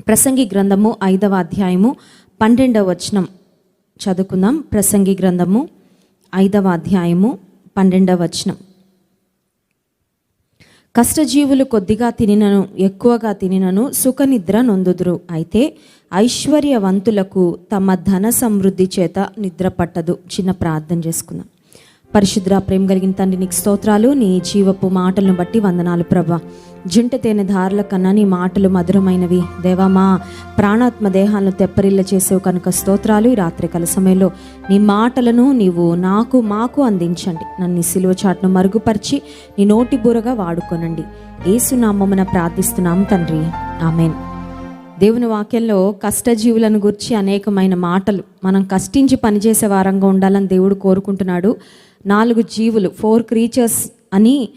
ప్రసంగి గ్రంథము ఐదవ అధ్యాయము పన్నెండవ వచనం. చదువుకుందాం. ప్రసంగి గ్రంథము ఐదవ అధ్యాయము పన్నెండవ వచనం. కష్టజీవులు కొద్దిగా తినినను ఎక్కువగా తినినను సుఖనిద్ర నొందుదురు. అయితే ఐశ్వర్యవంతులకు తమ ధన సమృద్ధి చేత నిద్ర పట్టదు. చిన్న ప్రార్థన చేసుకుందాం. పరిశుద్ర ప్రేమ కలిగిన తండ్రి నీకు స్తోత్రాలు. నీ జీవపు మాటలను బట్టి వందనాలు ప్రభా. జుంట తేనె ధారల కన్నా నీ మాటలు మధురమైనవి. దేవా మా ప్రాణాత్మ దేహాలను తెప్పరిల్ల చేసేవు కనుక స్తోత్రాలు ఈ రాత్రికాల సమయంలో. నీ మాటలను నీవు నాకు మాకు అందించండి. నన్ను సిలువ చాటును మరుగుపరిచి నీ నోటి బూరగా వాడుకోనండి. ఏసునామమున ప్రార్థిస్తున్నాం తండ్రి. ఆమెన్. దేవుని వాక్యంలో కష్టజీవులను గురించి అనేకమైన మాటలు. మనం కష్టించి పనిచేసే వారంగా ఉండాలని దేవుడు కోరుకుంటున్నాడు. నాలుగు జీవులు ఫోర్ క్రీచర్స్ అని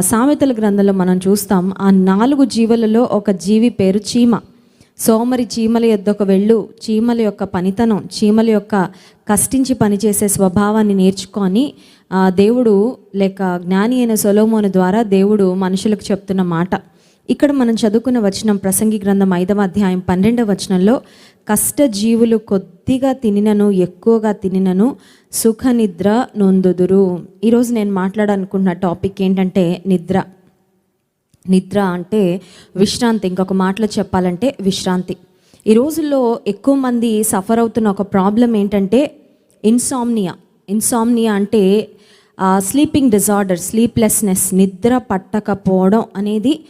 సామెతల గ్రంథంలో మనం చూస్తాం ఆ నాలుగు జీవులలో ఒక జీవి పేరు చీమ. సోమరి చీమల యొద్దకు వెళ్ళు చీమల యొక్క పనితనం చీమల యొక్క కష్టించి పనిచేసే స్వభావాన్ని నేర్చుకొని దేవుడు లేక జ్ఞాని అయిన సొలోమోను ద్వారా దేవుడు మనుషులకు చెప్తున్న మాట. ఇక్కడ మనం చదువుకున్న వచనం ప్రసంగి గ్రంథం ఐదవ అధ్యాయం పన్నెండవ వచనంలో కష్టజీవులు కొద్దిగా తినినను ఎక్కువగా తినినను సుఖ నిద్ర నొందుదురు ఈరోజు నేను మాట్లాడాలనుకుంటున్న టాపిక్ ఏంటంటే నిద్ర. నిద్ర అంటే విశ్రాంతి. ఇంకొక మాటలో చెప్పాలంటే విశ్రాంతి. ఈ రోజుల్లో ఎక్కువ మంది సఫర్ అవుతున్న ఒక ప్రాబ్లం ఏంటంటే ఇన్సామ్నియా. ఇన్సామ్నియా అంటే స్లీపింగ్ డిజార్డర్ స్లీప్లెస్నెస్ నిద్ర పట్టకపోవడం అనేది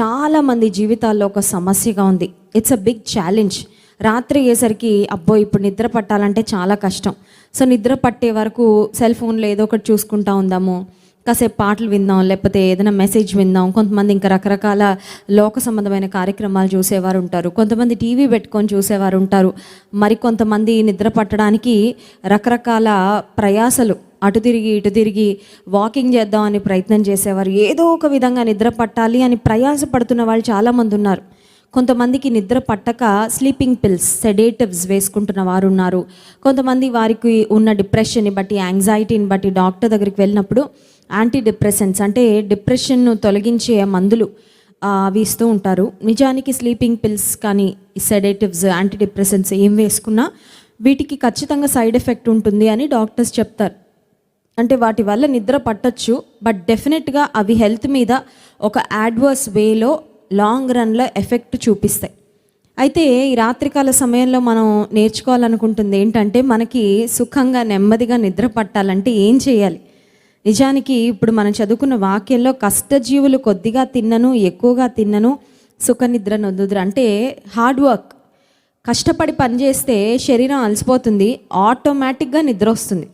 చాలామంది జీవితాల్లో ఒక సమస్యగా ఉంది. ఇట్స్ అ బిగ్ ఛాలెంజ్ రాత్రి అయ్యేసరికి అబ్బో ఇప్పుడు నిద్ర పట్టాలంటే చాలా కష్టం. సో నిద్ర పట్టే వరకు సెల్ ఫోన్లో ఏదో ఒకటి చూసుకుంటా ఉందాము. కాసేపు పాటలు విందాం లేకపోతే ఏదైనా మెసేజ్ విందాం. కొంతమంది ఇంకా రకరకాల లోక సంబంధమైన కార్యక్రమాలు చూసేవారు ఉంటారు. కొంతమంది టీవీ పెట్టుకొని చూసేవారు ఉంటారు. మరి కొంతమంది నిద్ర పట్టడానికి రకరకాల ప్రయాసలు అటు తిరిగి ఇటు తిరిగి వాకింగ్ చేద్దామని ప్రయత్నం చేసేవారు. ఏదో ఒక విధంగా నిద్ర పట్టాలి అని ప్రయాసపడుతున్న వాళ్ళు చాలామంది ఉన్నారు. కొంతమందికి నిద్ర పట్టక స్లీపింగ్ పిల్స్ సెడేటివ్స్ వేసుకుంటున్న వారు ఉన్నారు. కొంతమంది వారికి ఉన్న డిప్రెషన్ని బట్టి యాంగ్జైటీని బట్టి డాక్టర్ దగ్గరికి వెళ్ళినప్పుడు యాంటీ డిప్రెసెంట్స్ అంటే డిప్రెషన్ను తొలగించే మందులు అవి ఇస్తూ ఉంటారు. నిజానికి స్లీపింగ్ పిల్స్ కానీ సెడేటివ్స్ యాంటీ డిప్రెసెంట్స్ ఏం వేసుకున్నా వీటికి ఖచ్చితంగా సైడ్ ఎఫెక్ట్ ఉంటుంది అని డాక్టర్స్ చెప్తారు. అంటే వాటి వల్ల నిద్ర పట్టచ్చు బట్ డెఫినెట్గా అవి హెల్త్ మీద ఒక యాడ్వర్స్ వేలో లాంగ్ రన్లో ఎఫెక్ట్ చూపిస్తాయి. అయితే ఈ రాత్రికాల సమయంలో మనం నేర్చుకోవాలనుకుంటుంది ఏంటంటే మనకి సుఖంగా నెమ్మదిగా నిద్ర పట్టాలంటే ఏం చేయాలి? నిజానికి ఇప్పుడు మనం చదువుకున్న వాక్యంలో కష్టజీవులు కొద్దిగా తిన్నను ఎక్కువగా తిన్నను సుఖ నిద్ర నొద్దుదురు అంటే హార్డ్ వర్క్ కష్టపడి పనిచేస్తే శరీరం అలసిపోతుంది ఆటోమేటిక్గా నిద్ర వస్తుంది.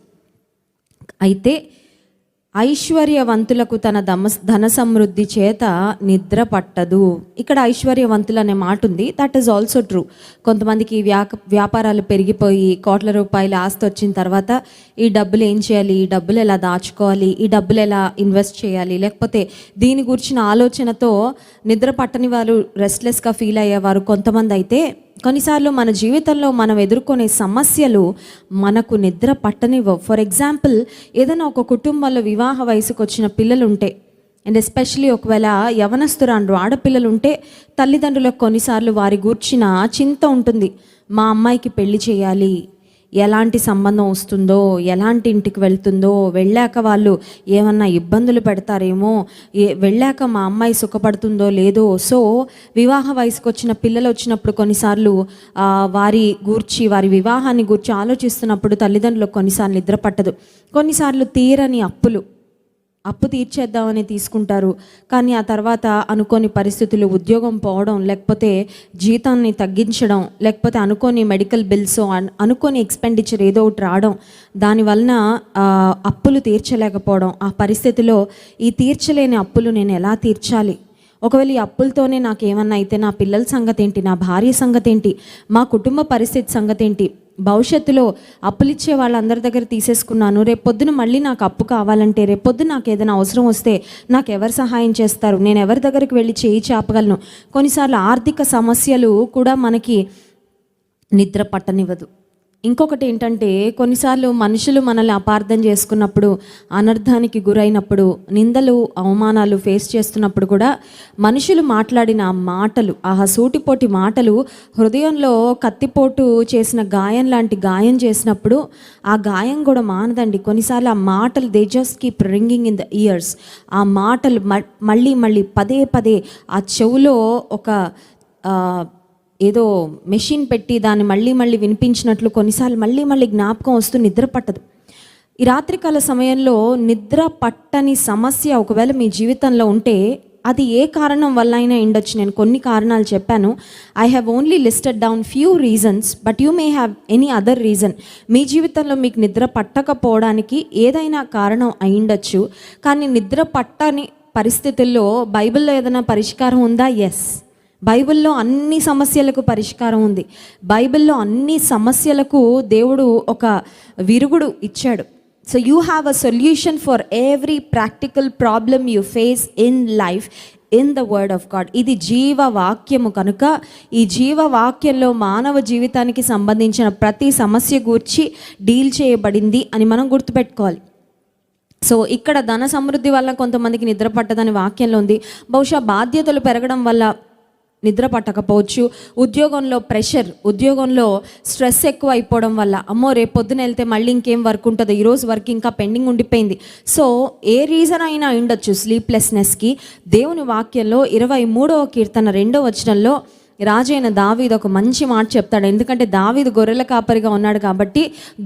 అయితే ఐశ్వర్యవంతులకు తన దమ ధన సమృద్ధి చేత నిద్ర పట్టదు. ఇక్కడ ఐశ్వర్యవంతులు అనే మాట ఉంది. దట్ ఈస్ ఆల్సో ట్రూ కొంతమందికి వ్యా వ్యాపారాలు పెరిగిపోయి కోట్ల రూపాయల ఆస్తి వచ్చిన తర్వాత ఈ డబ్బులు ఏం చేయాలి? ఈ డబ్బులు ఎలా దాచుకోవాలి? ఈ డబ్బులు ఎలా ఇన్వెస్ట్ చేయాలి? లేకపోతే దీని గురించిన ఆలోచనతో నిద్ర పట్టని వారు రెస్ట్లెస్గా ఫీల్ అయ్యేవారు కొంతమంది అయితే కొన్నిసార్లు మన జీవితంలో మనం ఎదుర్కొనే సమస్యలు మనకు నిద్ర పట్టనివ్వవు. ఫర్ ఎగ్జాంపుల్ ఏదైనా ఒక కుటుంబంలో వివాహ వయసుకు వచ్చిన పిల్లలు ఉంటే అండ్ ఎస్పెషలీ ఒకవేళ యవనస్తురాండ్రు ఆడపిల్లలు ఉంటే తల్లిదండ్రులకు కొన్నిసార్లు వారి గూర్చిన చింత ఉంటుంది. మా అమ్మాయికి పెళ్ళి చేయాలి ఎలాంటి సంబంధం వస్తుందో ఎలాంటి ఇంటికి వెళ్తుందో వెళ్ళాక వాళ్ళు ఏమన్నా ఇబ్బందులు పెడతారేమో ఏ వెళ్ళాక మా అమ్మాయి సుఖపడుతుందో లేదో. సో వివాహ వయసుకు వచ్చిన పిల్లలు వచ్చినప్పుడు కొన్నిసార్లు వారి గూర్చి వారి వివాహాన్ని గూర్చి ఆలోచిస్తున్నప్పుడు తల్లిదండ్రులకు కొన్నిసార్లు నిద్ర పట్టదు. కొన్నిసార్లు తీరని అప్పులు. అప్పు తీర్చేద్దామని తీసుకుంటారు. కానీ ఆ తర్వాత అనుకోని పరిస్థితులు ఉద్యోగం పోవడం లేకపోతే జీతాన్ని తగ్గించడం లేకపోతే అనుకోని మెడికల్ బిల్స్ అనుకోని ఎక్స్పెండిచర్ ఏదో ఒకటి రావడం దానివలన అప్పులు తీర్చలేకపోవడం ఆ పరిస్థితిలో ఈ తీర్చలేని అప్పులు నేను ఎలా తీర్చాలి? ఒకవేళ ఈ అప్పులతోనే నాకు ఏమన్నా అయితే నా పిల్లల సంగతి ఏంటి నా భార్య సంగతి ఏంటి మా కుటుంబ పరిస్థితి సంగతి ఏంటి భవిష్యత్తులో అప్పులిచ్చే వాళ్ళందరి దగ్గర తీసేసుకున్నాను. రేపొద్దున మళ్ళీ నాకు అప్పు కావాలంటే రేపొద్దున నాకు ఏదైనా అవసరం వస్తే నాకు ఎవరు సహాయం చేస్తారు? నేను ఎవరి దగ్గరికి వెళ్ళి చేయి చేపగలను? కొన్నిసార్లు ఆర్థిక సమస్యలు కూడా మనకి నిద్ర పట్టనివ్వదు. ఇంకొకటి ఏంటంటే కొన్నిసార్లు మనుషులు మనల్ని అపార్థం చేసుకున్నప్పుడు అనర్థానికి గురైనప్పుడు నిందలు అవమానాలు ఫేస్ చేస్తున్నప్పుడు కూడా మనుషులు మాట్లాడిన మాటలు ఆ సూటిపోటి మాటలు హృదయంలో కత్తిపోటు చేసిన గాయం లాంటి గాయం చేసినప్పుడు ఆ గాయం కూడా మానదండి. కొన్నిసార్లు ఆ మాటలు they just keep ringing in the ears ఆ మాటలు మ- మళ్ళీ మళ్ళీ పదే పదే ఆ చెవులో ఒక ఏదో మెషిన్ పెట్టి దాన్ని మళ్ళీ మళ్ళీ వినిపించినట్లు కొన్నిసార్లు మళ్ళీ మళ్ళీ జ్ఞాపకం వస్తూ నిద్ర పట్టదు. ఈ రాత్రికాల సమయంలో నిద్ర పట్టని సమస్య ఒకవేళ మీ జీవితంలో ఉంటే అది ఏ కారణం వల్ల అయినా ఉండొచ్చు. నేను కొన్ని కారణాలు చెప్పాను. I have only listed down few reasons but you may have any other reason మీ జీవితంలో మీకు నిద్ర పట్టకపోవడానికి ఏదైనా కారణం అయిండొచ్చు కానీ నిద్ర పట్టని పరిస్థితుల్లో బైబిల్లో ఏదైనా పరిష్కారం ఉందా? ఎస్ బైబిల్లో అన్ని సమస్యలకు పరిష్కారం ఉంది. బైబిల్లో అన్ని సమస్యలకు దేవుడు ఒక విరుగుడు ఇచ్చాడు. So you have a solution for every practical problem you face in life in the word of God ఇది జీవ వాక్యము కనుక ఈ జీవ వాక్యంలో మానవ జీవితానికి సంబంధించిన ప్రతి సమస్య గూర్చి డీల్ చేయబడింది అని మనం గుర్తుపెట్టుకోవాలి. సో ఇక్కడ ధన సమృద్ధి వల్ల కొంతమందికి నిద్ర పట్టదని వాక్యంలో ఉంది. బహుశా బాధ్యతలు పెరగడం వల్ల నిద్ర పట్టకపోవచ్చు. ఉద్యోగంలో ప్రెషర్ ఉద్యోగంలో స్ట్రెస్ ఎక్కువ అయిపోవడం వల్ల అమ్మో రేపు పొద్దున వెళ్తే మళ్ళీ ఇంకేం వర్క్ ఉంటుందో ఈరోజు వర్క్ ఇంకా పెండింగ్ ఉండిపోయింది. సో ఏ రీజన్ అయినా ఉండొచ్చు స్లీప్లెస్నెస్కి దేవుని వాక్యంలో ఇరవై మూడవ కీర్తన రెండో వచనంలో రాజైన దావీదు ఒక మంచి మాట చెప్తాడు. ఎందుకంటే దావీదు గొర్రెల కాపరిగా ఉన్నాడు కాబట్టి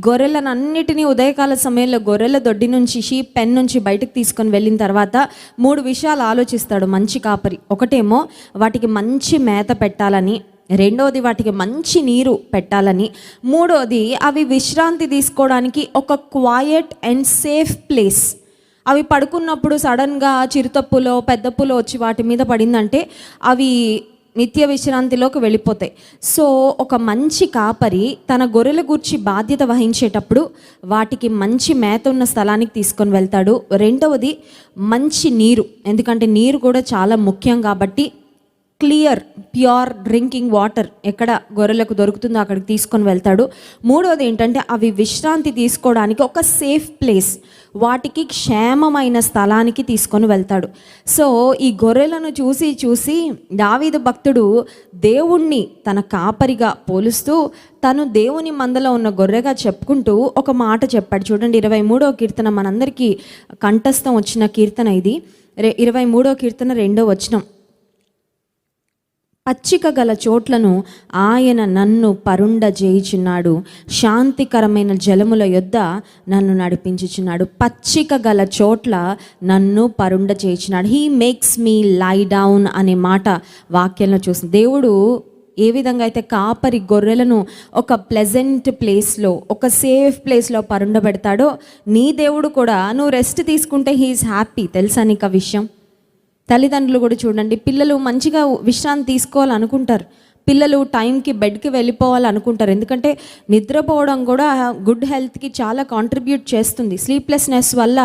గొర్రెలను అన్నిటినీ ఉదయకాల సమయంలో గొర్రెల దొడ్డి నుంచి షీప్ పెన్ నుంచి బయటకు తీసుకొని వెళ్ళిన తర్వాత మూడు విషయాలు ఆలోచిస్తాడు మంచి కాపరి. ఒకటేమో వాటికి మంచి మేత పెట్టాలని రెండవది వాటికి మంచి నీరు పెట్టాలని మూడవది అవి విశ్రాంతి తీసుకోవడానికి ఒక క్వాయట్ అండ్ సేఫ్ ప్లేస్. అవి పడుకున్నప్పుడు సడన్గా చిరుతప్పులో పెద్దప్పులో వచ్చి వాటి మీద పడిందంటే అవి నిత్య విశ్రాంతిలోకి వెళ్ళిపోతాయి. సో ఒక మంచి కాపరి తన గొర్రెల గూర్చి బాధ్యత వహించేటప్పుడు వాటికి మంచి మేత ఉన్న స్థలానికి తీసుకొని వెళ్తాడు. రెండవది మంచి నీరు. ఎందుకంటే నీరు కూడా చాలా ముఖ్యం కాబట్టి క్లియర్ ప్యూర్ డ్రింకింగ్ వాటర్ ఎక్కడ గొర్రెలకు దొరుకుతుందో అక్కడికి తీసుకొని వెళ్తాడు. మూడవది ఏంటంటే అవి విశ్రాంతి తీసుకోవడానికి ఒక సేఫ్ ప్లేస్. వాటికి క్షేమమైన స్థలానికి తీసుకొని వెళ్తాడు. సో ఈ గొర్రెలను చూసి చూసి దావీదు భక్తుడు దేవుణ్ణి తన కాపరిగా పోలుస్తూ తను దేవుని మందలో ఉన్న గొర్రెగా చెప్పుకుంటూ ఒక మాట చెప్పాడు. చూడండి ఇరవై మూడో కీర్తన మనందరికీ కంఠస్థం వచ్చిన కీర్తన ఇది. ఇరవై మూడో కీర్తన రెండో వచనం. పచ్చిక గల చోట్లను ఆయన నన్ను పరుండ చేయుచున్నాడు శాంతికరమైన జలముల యొద్ద నన్ను నడిపించుచున్నాడు పచ్చిక గల చోట్ల నన్ను పరుండ చేయుచున్నాడు he makes me lie down అనే మాట వాక్యంలో చూసి దేవుడు ఏ విధంగా అయితే కాపరి గొర్రెలను ఒక ప్లెజెంట్ ప్లేస్లో ఒక సేఫ్ ప్లేస్లో పరుండబెడతాడో నీ దేవుడు కూడా నువ్వు రెస్ట్ తీసుకుంటే హీఈస్ హ్యాపీ తెలుసా నీకు ఆ విషయం? తల్లిదండ్రులు కూడా చూడండి పిల్లలు మంచిగా విశ్రాంతి తీసుకోవాలనుకుంటారు. పిల్లలు టైంకి బెడ్కి వెళ్ళిపోవాలనుకుంటారు. ఎందుకంటే నిద్రపోవడం కూడా గుడ్ హెల్త్కి చాలా కాంట్రిబ్యూట్ చేస్తుంది. స్లీప్లెస్నెస్ వల్ల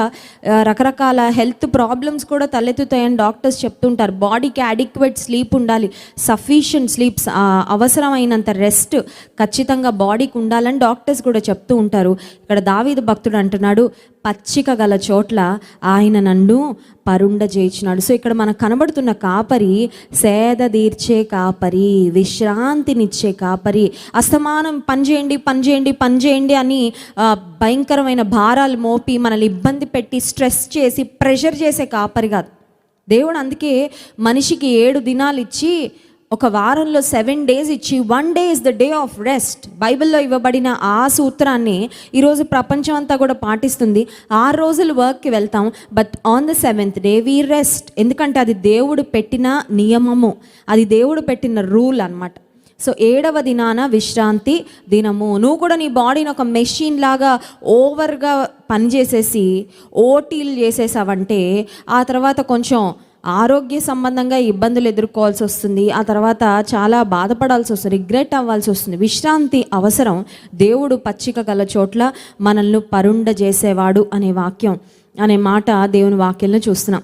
రకరకాల హెల్త్ ప్రాబ్లమ్స్ కూడా తలెత్తుతాయని డాక్టర్స్ చెప్తుంటారు. బాడీకి అడిక్వేట్ స్లీప్ ఉండాలి. సఫిషియంట్ స్లీప్స్ అవసరమైనంత రెస్ట్ ఖచ్చితంగా బాడీకి ఉండాలని డాక్టర్స్ కూడా చెప్తూ ఉంటారు. ఇక్కడ దావీదు భక్తుడు అంటున్నాడు పచ్చిక గల చోట్ల ఆయన నన్ను పరుండ చేయించినాడు సో ఇక్కడ మనకు కనబడుతున్న కాపరి సేద తీర్చే కాపరి విశ్రాంతినిచ్చే కాపరి అస్తమానం పనిచేయండి పనిచేయండి పనిచేయండి అని భయంకరమైన భారాలు మోపి మనల్ని ఇబ్బంది పెట్టి స్ట్రెస్ చేసి ప్రెషర్ చేసే కాపరి కాదు. దేవుడు అందుకే మనిషికి ఏడు దినాలు ఇచ్చి ఒక వారంలో సెవెన్ డేస్ ఇచ్చి one day is the day of rest బైబిల్లో ఇవ్వబడిన ఆ సూత్రాన్ని ఈరోజు ప్రపంచం అంతా కూడా పాటిస్తుంది. ఆరు రోజులు వర్క్కి వెళ్తాం but on the seventh day we rest ఎందుకంటే అది దేవుడు పెట్టిన నియమము. అది దేవుడు పెట్టిన రూల్ అన్నమాట. సో ఏడవ దినాన విశ్రాంతి దినము. నువ్వు కూడా నీ బాడీని ఒక మెషిన్ లాగా ఓవర్గా పనిచేసేసి ఓటీలు చేసేసావంటే ఆ తర్వాత కొంచెం ఆరోగ్య సంబంధంగా ఇబ్బందులు ఎదుర్కోవాల్సి వస్తుంది. ఆ తర్వాత చాలా బాధపడాల్సి వస్తుంది. రిగ్రెట్ అవ్వాల్సి వస్తుంది. విశ్రాంతి అవసరం. దేవుడు పచ్చిక గల చోట్ల మనల్ని పరుండ చేసేవాడు అనే వాక్యం అనే మాట దేవుని వాక్యంలో చూస్తున్నాం.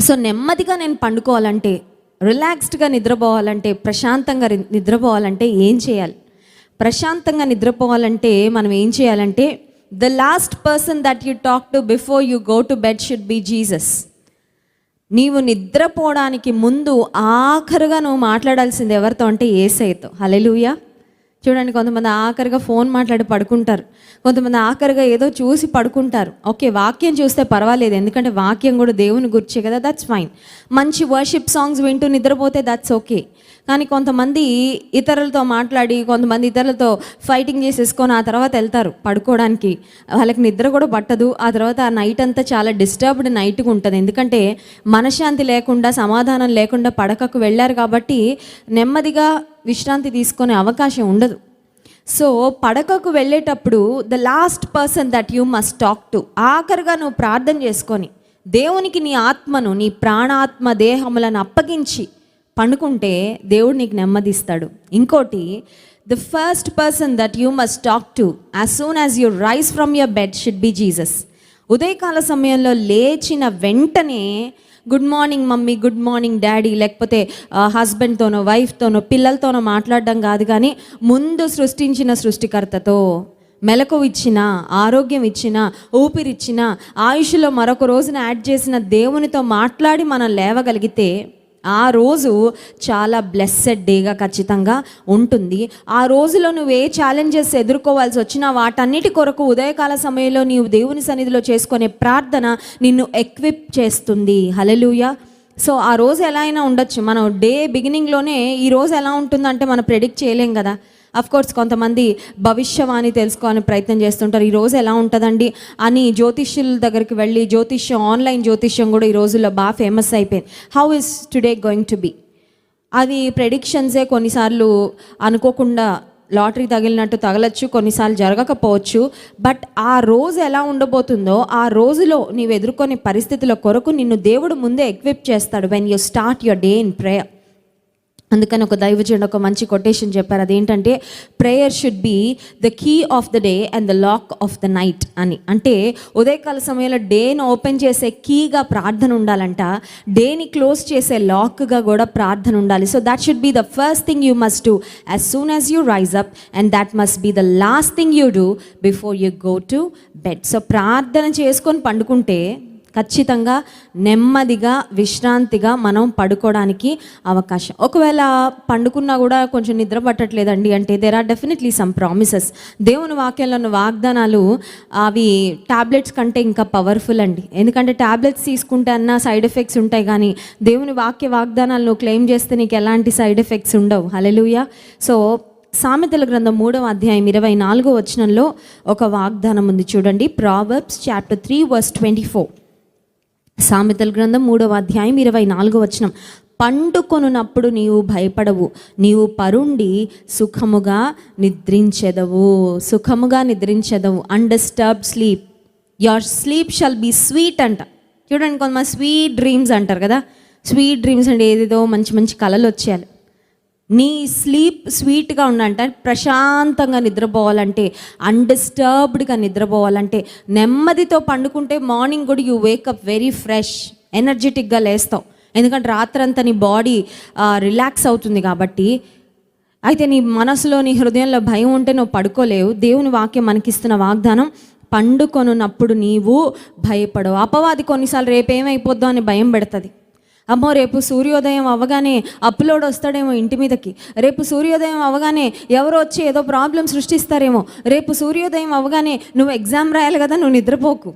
సో నెమ్మదిగా నేను పండుకోవాలంటే రిలాక్స్డ్గా నిద్రపోవాలంటే ప్రశాంతంగా నిద్రపోవాలంటే ఏం చేయాలి? ప్రశాంతంగా నిద్రపోవాలంటే మనం ఏం చేయాలంటే the last person that you talk to before you go to bed should be Jesus నీవు నిద్రపోవడానికి ముందు ఆఖరుగా నువ్వు మాట్లాడాల్సింది ఎవరితో? అంటే ఏసైతో. హలెలుయా చూడండి కొంతమంది ఆఖరిగా ఫోన్ మాట్లాడి పడుకుంటారు. కొంతమంది ఆఖరిగా ఏదో చూసి పడుకుంటారు. ఓకే వాక్యం చూస్తే పర్వాలేదు ఎందుకంటే వాక్యం కూడా దేవుని గుర్చే కదా దట్స్ ఫైన్ మంచి వర్షిప్ సాంగ్స్ వింటూ నిద్రపోతే దట్స్ ఓకే కానీ కొంతమంది ఇతరులతో మాట్లాడి కొంతమంది ఇతరులతో ఫైటింగ్ చేసేసుకొని ఆ తర్వాత వెళ్తారు పడుకోవడానికి. వాళ్ళకి నిద్ర కూడా పట్టదు. ఆ తర్వాత ఆ నైట్ అంతా చాలా డిస్టర్బ్డ్ నైట్గా ఉంటుంది. ఎందుకంటే మనశ్శాంతి లేకుండా సమాధానం లేకుండా పడకకు వెళ్ళారు కాబట్టి నెమ్మదిగా విశ్రాంతి తీసుకునే అవకాశం ఉండదు. సో పడకకు వెళ్ళేటప్పుడు the last person that you must talk to ఆఖరిగా నువ్వు ప్రార్థన చేసుకొని దేవునికి నీ ఆత్మను నీ ప్రాణాత్మ దేహములను అప్పగించి పండుకుంటే దేవుడు నీకు నెమ్మదిస్తాడు. ఇంకోటి the first person that you must talk to as soon as you rise from your bed should be Jesus ఉదయకాల సమయంలో లేచిన వెంటనే good morning mummy. Good morning daddy లేకపోతే హస్బెండ్తోనో వైఫ్తోనో పిల్లలతోనో మాట్లాడడం కాదు కానీ ముందు సృష్టించిన సృష్టికర్తతో మెలకు ఇచ్చిన ఆరోగ్యం ఇచ్చిన ఊపిరిచ్చిన ఆయుష్లో మరొక రోజున యాడ్ చేసిన దేవునితో మాట్లాడి మనం లేవగలిగితే ఆ రోజు చాలా బ్లెస్సెడ్ డేగా ఖచ్చితంగా ఉంటుంది. ఆ రోజులో నువ్వు ఏ ఛాలెంజెస్ ఎదుర్కోవాల్సి వచ్చినా వాటన్నిటి కొరకు ఉదయకాల సమయంలో నీవు దేవుని సన్నిధిలో చేసుకునే ప్రార్థన నిన్ను ఎక్విప్ చేస్తుంది. హలలుయ సో ఆ రోజు ఎలా అయినా ఉండొచ్చు. మనం డే బిగినింగ్లోనే ఈ రోజు ఎలా ఉంటుందంటే మనం ప్రెడిక్ట్ చేయలేం కదా. కోర్స్ కొంతమంది భవిష్యవాణి తెలుసుకోవాలని ప్రయత్నం చేస్తుంటారు. ఈ రోజు ఎలా ఉంటుందండి? అని జ్యోతిష్యుల దగ్గరికి వెళ్ళి జ్యోతిష్యం ఆన్లైన్ జ్యోతిష్యం కూడా ఈ రోజుల్లో బాగా ఫేమస్ అయిపోయింది. How is today going to be అది ప్రెడిక్షన్సే కొన్నిసార్లు అనుకోకుండా లాటరీ తగిలినట్టు తగలచ్చు కొన్నిసార్లు జరగకపోవచ్చు. బట్ ఆ రోజు ఎలా ఉండబోతుందో ఆ రోజులో నీవు ఎదుర్కొనే పరిస్థితుల కొరకు నిన్ను దేవుడు ముందే ఎక్విప్ చేస్తాడు. When you start your day in prayer అందుకని ఒక దైవజనుడు ఒక మంచి కొటేషన్ చెప్పారు. అదేంటంటే prayer should be the key of the day and the lock of the night అని. అంటే ఉదయకాల సమయంలో డేను ఓపెన్ చేసే కీగా ప్రార్థన ఉండాలంట. డేని క్లోజ్ చేసే లాక్గా కూడా ప్రార్థన ఉండాలి. So that should be the first thing you must do as soon as you rise up and that must be the last thing you do before you go to bed so ప్రార్థన చేసుకొని పండుకుంటే ఖచ్చితంగా నెమ్మదిగా విశ్రాంతిగా మనం పడుకోవడానికి అవకాశం. ఒకవేళ పండుకున్నా కూడా కొంచెం నిద్ర పట్టట్లేదండి అంటే there are definitely some promises దేవుని వాక్యంలో ఉన్న వాగ్దానాలు అవి టాబ్లెట్స్ కంటే ఇంకా పవర్ఫుల్ అండి. ఎందుకంటే టాబ్లెట్స్ తీసుకుంటే అన్న సైడ్ ఎఫెక్ట్స్ ఉంటాయి కానీ దేవుని వాక్య వాగ్దానాలను క్లెయిమ్ చేస్తే నీకు ఎలాంటి సైడ్ ఎఫెక్ట్స్ ఉండవు. హలెలుయా సో సామెతల గ్రంథం మూడవ అధ్యాయం ఇరవై నాలుగో వచనంలో ఒక వాగ్దానం ఉంది చూడండి. Proverbs chapter three verse twenty four సామెతల గ్రంథం మూడవ అధ్యాయం ఇరవై నాలుగో వచనం. పండుకొనున్నప్పుడు నీవు భయపడవు నీవు పరుండి సుఖముగా నిద్రించెదవు సుఖముగా నిద్రించెదవు. Undisturbed sleep your sleep shall be sweet అంట. చూడండి కొంతమంది స్వీట్ డ్రీమ్స్ అంటారు కదా. స్వీట్ డ్రీమ్స్ అంటే ఏదేదో మంచి మంచి కళలు వచ్చేయాలి. నీ స్లీప్ స్వీట్గా ఉండంటే ప్రశాంతంగా నిద్రపోవాలంటే అన్డిస్టర్బ్డ్గా నిద్రపోవాలంటే నెమ్మదితో పండుకుంటే మార్నింగ్ కూడా యూ వేకప్ వెరీ ఫ్రెష్ ఎనర్జెటిక్గా లేస్తావు. ఎందుకంటే రాత్రంతా నీ బాడీ రిలాక్స్ అవుతుంది కాబట్టి అయితే నీ మనసులో నీ హృదయంలో భయం ఉంటే నువ్వు పడుకోలేవు. దేవుని వాక్యం మనకిస్తున్న వాగ్దానం పండుకొనున్నప్పుడు నీవు భయపడవు. అపవాది కొన్నిసార్లు రేపేమైపోద్దాం అని భయం పెడుతుంది. అమ్మో రేపు సూర్యోదయం అవ్వగానే అప్లోడ్ వస్తాడేమో ఇంటి మీదకి. రేపు సూర్యోదయం అవ్వగానే ఎవరో వచ్చి ఏదో ప్రాబ్లం సృష్టిస్తారేమో. రేపు సూర్యోదయం అవ్వగానే నువ్వు ఎగ్జామ్ రాయాలి కదా నువ్వు నిద్రపోకు.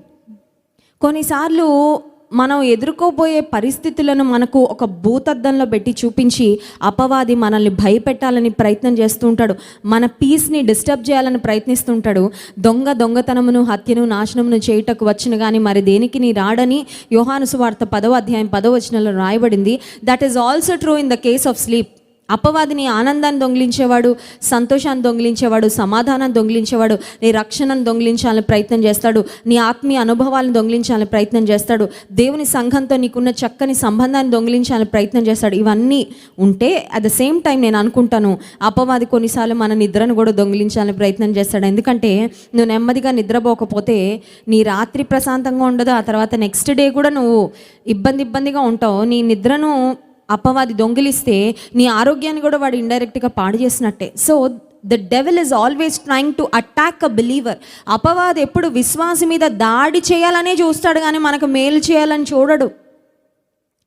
కొన్నిసార్లు మనం ఎదుర్కోబోయే పరిస్థితులను మనకు ఒక భూతద్దంలో పెట్టి చూపించి అపవాది మనల్ని భయపెట్టాలని ప్రయత్నం చేస్తూ ఉంటాడు మన పీస్ని డిస్టర్బ్ చేయాలని ప్రయత్నిస్తుంటాడు. దొంగ దొంగతనమును హత్యను నాశనమును చేయుటకు వచ్చిన కానీ మరి దేనికి నీ రాడని యోహాను సువార్త పదవ అధ్యాయం పదవచనంలో రాయబడింది. That is also true in the case of sleep అపవాదిని ఆనందాన్ని దొంగిలించేవాడు సంతోషాన్ని దొంగిలించేవాడు సమాధానాన్ని దొంగిలించేవాడు నీ రక్షణను దొంగిలించాలని ప్రయత్నం చేస్తాడు నీ ఆత్మీయ అనుభవాలను దొంగిలించాలని ప్రయత్నం చేస్తాడు దేవుని సంఘంతో నీకున్న చక్కని సంబంధాన్ని దొంగిలించాలని ప్రయత్నం చేస్తాడు. ఇవన్నీ ఉంటే అట్ ద సేమ్ టైం నేను అనుకుంటాను అపవాది కొన్నిసార్లు మన నిద్రను కూడా దొంగిలించాలని ప్రయత్నం చేస్తాడు. ఎందుకంటే నువ్వు నెమ్మదిగా నిద్రపోకపోతే నీ రాత్రి ప్రశాంతంగా ఉండదు ఆ తర్వాత నెక్స్ట్ డే కూడా నువ్వు ఇబ్బంది ఇబ్బందిగా ఉంటావు. నీ నిద్రను అపవాది దొంగిలిస్తే నీ ఆరోగ్యాన్ని కూడా వాడు ఇండైరెక్ట్గా పాడు చేసినట్టే. So the devil is always trying to attack a believer అపవాది ఎప్పుడు విశ్వాసం మీద దాడి చేయాలనే చూస్తాడు కానీ మనకు మేలు చేయాలని చూడడు.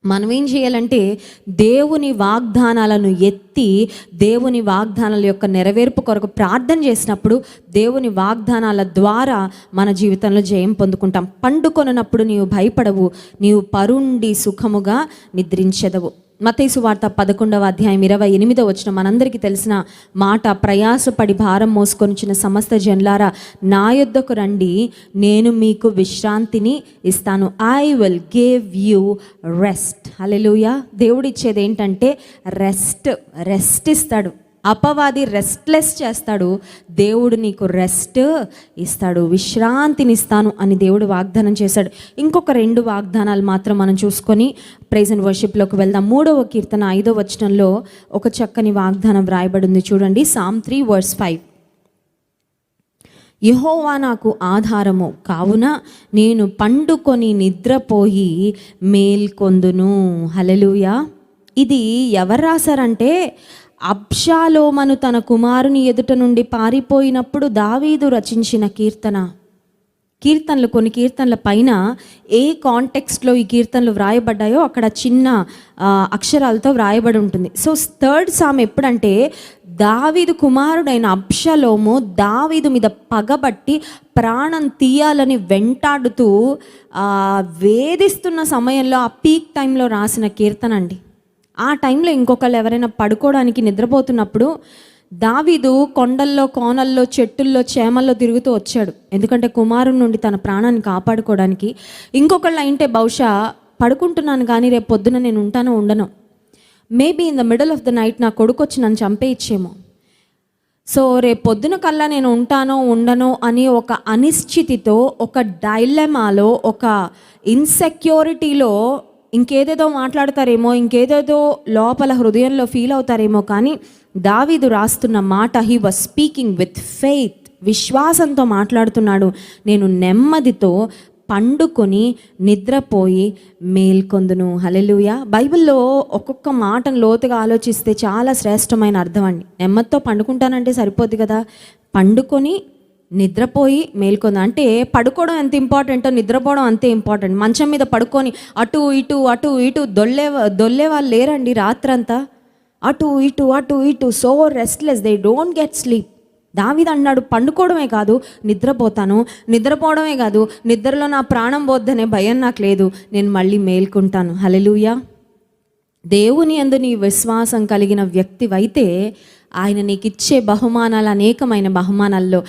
మనం ఏం చేయాలంటే దేవుని వాగ్దానాలను ఎత్తి దేవుని వాగ్దానాల యొక్క నెరవేర్పు కొరకు ప్రార్థన చేసినప్పుడు దేవుని వాగ్దానాల ద్వారా మన జీవితంలో జయం పొందుకుంటాం. పండుకొనప్పుడు నీవు భయపడవు నీవు పరుండి సుఖముగా నిద్రించెదవు. మతేసు వార్త పదకొండవ అధ్యాయం ఇరవై ఎనిమిదో వచ్చిన మనందరికీ తెలిసిన మాట ప్రయాసపడి భారం మోసుకొనిచిన సమస్త జన్లారా నా యొద్దకు రండి నేను మీకు విశ్రాంతిని ఇస్తాను. I will give you rest hallelujah దేవుడిచ్చేది ఏంటంటే రెస్ట్ రెస్ట్ ఇస్తాడు. అపవాది రెస్ట్లెస్ చేస్తాడు. దేవుడు నీకు రెస్ట్ ఇస్తాడు. విశ్రాంతిని ఇస్తాను అని దేవుడు వాగ్దానం చేశాడు. ఇంకొక రెండు వాగ్దానాలు మాత్రం మనం చూసుకొని ప్రైజ్ వర్షిప్లోకి వెళ్దాం. మూడవ కీర్తన ఐదో వచనంలో ఒక చక్కని వాగ్దానం వ్రాయబడింది చూడండి. సామ్ త్రీ వర్స్ ఫైవ్ యహోవా నాకు ఆధారము. కావున నేను పండుకొని నిద్రపోయి మేల్కొందును. హలలుయా ఇది ఎవరు రాశారంటే అబ్షాలోమను తన కుమారుని ఎదుట నుండి పారిపోయినప్పుడు దావీదు రచించిన కీర్తన. కీర్తనలు కొన్ని కీర్తనల పైన ఏ కాంటెక్స్ట్లో ఈ కీర్తనలు వ్రాయబడ్డాయో అక్కడ చిన్న అక్షరాలతో వ్రాయబడి ఉంటుంది. సో థర్డ్ సామ్ ఎప్పుడంటే దావీదు కుమారుడైన అప్షలోము దావీదు మీద పగబట్టి ప్రాణం తీయాలని వెంటాడుతూ వేధిస్తున్న సమయంలో ఆ పీక్ టైంలో రాసిన కీర్తన అండి. ఆ టైంలో ఇంకొకళ్ళు ఎవరైనా పడుకోవడానికి నిద్రపోతున్నప్పుడు దావీదు కొండల్లో కోనల్లో చెట్టుల్లో చేమల్లో తిరుగుతూ వచ్చాడు. ఎందుకంటే కుమారుని నుండి తన ప్రాణాన్ని కాపాడుకోవడానికి ఇంకొకళ్ళు అయింటే బహుశా పడుకుంటున్నాను కానీ రేపు పొద్దున నేను ఉంటానో ఉండను. Maybe in the middle of the night నా కొడుకు వచ్చి నన్ను చంపేయిచ్చేమో. సో రేపు పొద్దున కల్లా నేను ఉంటానో ఉండనో అని ఒక అనిశ్చితితో ఒక డైలెమాలో ఒక ఇన్సెక్యూరిటీలో ఇంకేదేదో మాట్లాడతారేమో ఇంకేదేదో లోపల హృదయంలో ఫీల్ అవుతారేమో కానీ దావీదు రాస్తున్న మాట he was speaking with faith విశ్వాసంతో మాట్లాడుతున్నాడు. నేను నెమ్మదితో పండుకొని నిద్రపోయి మేల్కొందును. హలెలుయ బైబిల్లో ఒక్కొక్క మాటను లోతుగా ఆలోచిస్తే చాలా శ్రేష్టమైన అర్థం అండి. నెమ్మదితో పండుకుంటానంటే సరిపోద్ది కదా? పండుకొని నిద్రపోయి మేల్కొంది. అంటే పడుకోవడం ఎంత ఇంపార్టెంటో నిద్రపోవడం అంతే ఇంపార్టెంట్. మంచం మీద పడుకొని అటు ఇటు అటు ఇటు దొల్లే దొల్లే వాళ్ళు లేరండి రాత్రంతా. అటు ఇటు అటు ఇటు so restless they don't get sleep దావిది అన్నాడు పండుకోవడమే కాదు నిద్రపోతాను. నిద్రపోవడమే కాదు నిద్రలో నా ప్రాణం పోద్దనే భయం నాకు లేదు. నేను మళ్ళీ మేల్కుంటాను. హలెలుయా దేవుని అందు నీ విశ్వాసం కలిగిన వ్యక్తివైతే ఆయన నీకు ఇచ్చే బహుమానాలు అనేకమైన బహుమానాల్లో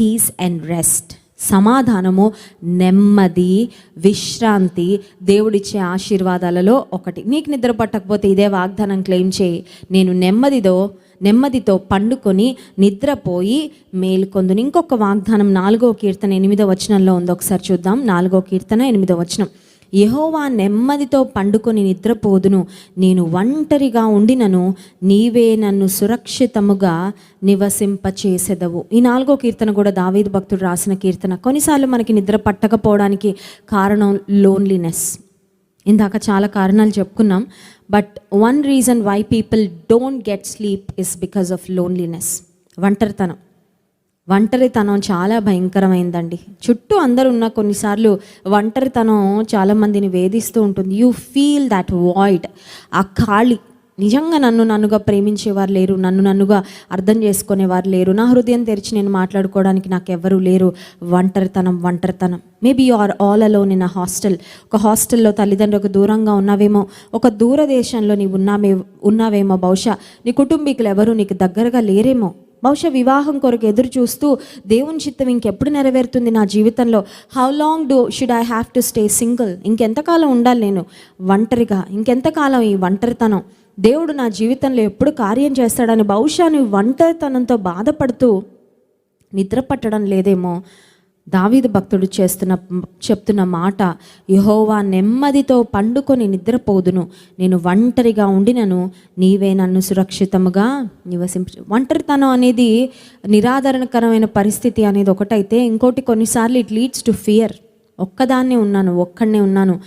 పీస్ అండ్ రెస్ట్ సమాధానము నెమ్మది విశ్రాంతి దేవుడిచ్చే ఆశీర్వాదాలలో ఒకటి. నీకు నిద్ర పట్టకపోతే ఇదే వాగ్దానం క్లెయిమ్ చేయి. నేను నెమ్మదితో నెమ్మదితో పండుకొని నిద్రపోయి మేల్కొందుని. ఇంకొక వాగ్దానం నాలుగో కీర్తన ఎనిమిదో వచనంలో ఉంది. ఒకసారి చూద్దాం. నాలుగో కీర్తన ఎనిమిదో వచనం. యహోవా నెమ్మదితో పండుకొని నిద్రపోదును. నేను ఒంటరిగా ఉండినను నీవే నన్ను సురక్షితముగా నివసింపచేసెదవు. ఈ నాలుగో కీర్తన కూడా దావీదు భక్తుడు రాసిన కీర్తన. కొన్నిసార్లు మనకి నిద్ర పట్టకపోవడానికి కారణం లోన్లీనెస్ ఇందాక చాలా కారణాలు చెప్పుకున్నాం. But one reason why people don't get sleep is because of loneliness ఒంటరితనం. ఒంటరితనం చాలా భయంకరమైందండి. చుట్టూ అందరు ఉన్న కొన్నిసార్లు ఒంటరితనం చాలామందిని వేధిస్తూ ఉంటుంది. యూ ఫీల్ దట్ వాయిడ్ ఆ ఖాళీ. నిజంగా నన్ను నన్నుగా ప్రేమించేవారు లేరు. నన్ను నన్నుగా అర్థం చేసుకునేవారు లేరు. నా హృదయం తెరిచి నేను మాట్లాడుకోవడానికి నాకు ఎవ్వరూ లేరు. ఒంటరితనం ఒంటరితనం. Maybe you are all alone in a hostel ఒక హాస్టల్లో తల్లిదండ్రులకు దూరంగా ఉన్నావేమో ఒక దూరదేశంలో నీవు ఉన్నామే ఉన్నావేమో బహుశా నీ కుటుంబీకులు ఎవరు నీకు దగ్గరగా లేరేమో. బహుశా వివాహం కొరకు ఎదురు చూస్తూ దేవుని చిత్తం ఇంకెప్పుడు నెరవేరుతుంది నా జీవితంలో? How long do should I have to stay single ఇంకెంతకాలం ఉండాలి నేను? ఒంటరిగా. ఇంకెంతకాలం ఈ ఒంటరితనం? దేవుడు నా జీవితంలో ఎప్పుడు కార్యం చేస్తాడని బహుశా నువ్వు ఒంటరితనంతో బాధపడుతూ నిద్ర పట్టడం లేదేమో? దావీదు భక్తుడు చేస్తున్న చెప్తున్న మాట యహోవా నెమ్మదితో పండుకొని నిద్రపోదును. నేను ఒంటరిగా ఉండినను నీవే నన్ను సురక్షితముగా నివసించు ఒంటరితనం అనేది నిరాదరణకరమైన పరిస్థితి అనేది ఒకటైతే ఇంకోటి కొన్నిసార్లు ఇట్ లీడ్స్ టు ఫియర్ ఒక్కదాన్నే ఉన్నాను ఒక్కడనే ఉన్నాను.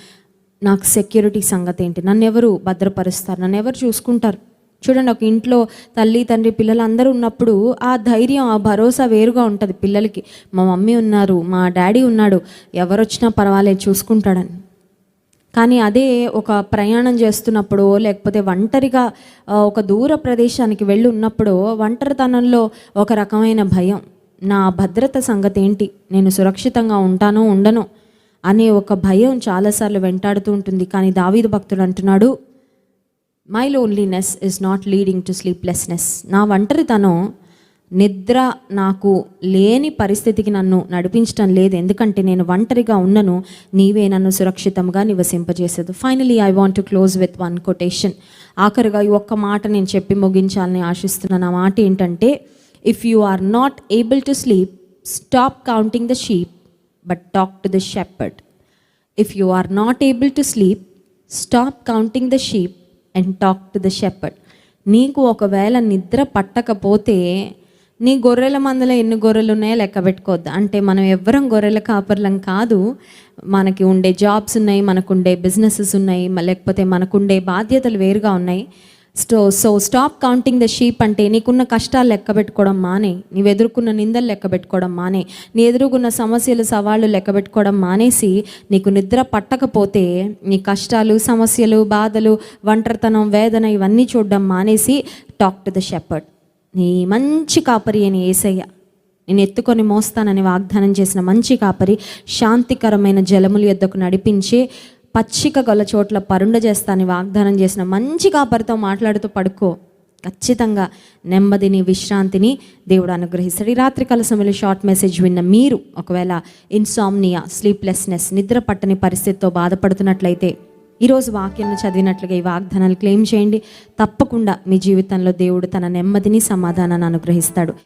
నాకు సెక్యూరిటీ సంగతి ఏంటి? నన్ను ఎవరు భద్రపరుస్తారు? నన్ను ఎవరు చూసుకుంటారు? చూడండి ఒక ఇంట్లో తల్లి తండ్రి పిల్లలు అందరూ ఉన్నప్పుడు ఆ ధైర్యం ఆ భరోసా వేరుగా ఉంటుంది పిల్లలకి. మా మమ్మీ ఉన్నారు మా డాడీ ఉన్నాడు ఎవరొచ్చినా పర్వాలేదు చూసుకుంటాడని. కానీ అదే ఒక ప్రయాణం చేస్తున్నప్పుడు లేకపోతే ఒంటరిగా ఒక దూర ప్రదేశానికి వెళ్ళి ఉన్నప్పుడు ఒంటరితనంలో ఒక రకమైన భయం. నా భద్రత సంగతి ఏంటి? నేను సురక్షితంగా ఉంటానో ఉండను అనే ఒక భయం చాలాసార్లు వెంటాడుతూ ఉంటుంది. కానీ దావీదు భక్తుడు అంటున్నాడు my loneliness is not leading to sleeplessness నా ఒంటరితనం నిద్ర నాకు లేని పరిస్థితికి నన్ను నడిపించడం లేదు. ఎందుకంటే నేను ఒంటరిగా ఉన్నను నీవే నన్ను సురక్షితంగా నివసింపజేసేది. Finally I want to close with one quotation ఆఖరిగా ఈ ఒక్క మాట నేను చెప్పి ముగించాలని ఆశిస్తున్నాను ఆ మాట ఏంటంటే if you are not able to sleep stop counting the sheep but talk to the shepherd if you are not able to sleep stop counting the sheep and talk to the shepherd నీకు ఒకవేళ నిద్ర పట్టకపోతే నీ గొర్రెల మందలో ఎన్ని గొర్రెలు ఉన్నాయో లెక్క పెట్టుకోవద్దు. అంటే మనం ఎవ్వరం గొర్రెల కాపర్లం కాదు. మనకి ఉండే జాబ్స్ ఉన్నాయి మనకుండే బిజినెసెస్ ఉన్నాయి లేకపోతే మనకుండే బాధ్యతలు వేరుగా ఉన్నాయి. స్టో so stop counting the sheep అంటే నీకున్న కష్టాలు లెక్క పెట్టుకోవడం మానే నీవు ఎదుర్కొన్న నిందలు లెక్క పెట్టుకోవడం మానే నీ ఎదురుకున్న సమస్యలు సవాళ్ళు లెక్క పెట్టుకోవడం మానేసి నీకు నిద్ర పట్టకపోతే నీ కష్టాలు సమస్యలు బాధలు ఒంటరితనం వేదన ఇవన్నీ చూడడం మానేసి టాక్ టు ద షెపర్డ్ నీ మంచి కాపరి అని ఏసయ్య. నేను ఎత్తుకొని మోస్తానని వాగ్దానం చేసిన మంచి కాపరి శాంతికరమైన జలములు ఎద్దకు నడిపించే పచ్చిక గల చోట్ల పరుండ చేస్తానని వాగ్దానం చేసిన మంచి కాపరితో మాట్లాడుతూ పడుకో. ఖచ్చితంగా నెమ్మదిని విశ్రాంతిని దేవుడు అనుగ్రహిస్తాడు. ఈ రాత్రికాల సమయంలో షార్ట్ మెసేజ్ విన్న మీరు ఒకవేళ ఇన్సామ్నియా స్లీప్లెస్నెస్ నిద్ర పట్టని పరిస్థితితో బాధపడుతున్నట్లయితే ఈరోజు వాక్యాన్ని చదివినట్లుగా ఈ వాగ్దానాలు క్లెయిమ్ చేయండి. తప్పకుండా మీ జీవితంలో దేవుడు తన నెమ్మదిని సమాధానాన్ని అనుగ్రహిస్తాడు.